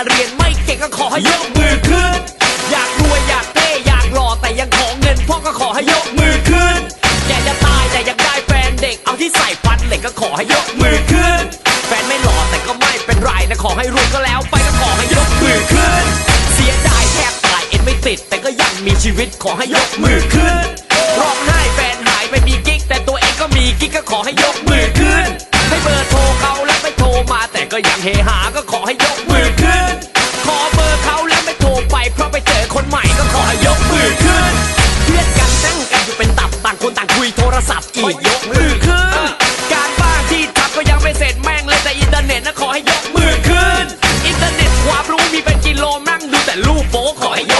นะเรียนไม่เก่งก็ขอให้ยกมือขึ้น อยากรวยอยากเต้อยากรอแต่ยังขอเงินพ่อก็ขอให้ยกมือขึ้นแกจะตายแต่ยังได้แฟนเด็กเอาที่ใส่ฟันเหล็กก็ขอให้ยกมือขึ้น แฟนไม่หล่อแต่ก็ไม่เป็นไรนะขอให้รวยก็แล้วไปก็ขอให้ยกมือขึ้น เสียดายแทบตายเอ็นไม่ติด แต่ก็ยังมีชีวิตขอให้ยกมือขึ้นร้องไห้แฟนหายไปมีกิ๊กแต่ตัวเองก็มีกิ๊กก็ขอให้ยกมือขึ้นให้เบอร์โทรเขาแล้วไม่โทรมาแต่ก็ยังเฮหาก็ขอให้ยกมือขึ้น ศัพท์อีกยกมือขึ้น การบ้านที่ทำก็ยังไม่เสร็จแม่งเลยแต่อินเทอร์เน็ตนะขอให้ยกมือขึ้น อินเทอร์เน็ตความรู้มีเป็นกิโลนั่งดูแต่รูปโป๊ขอให้ยก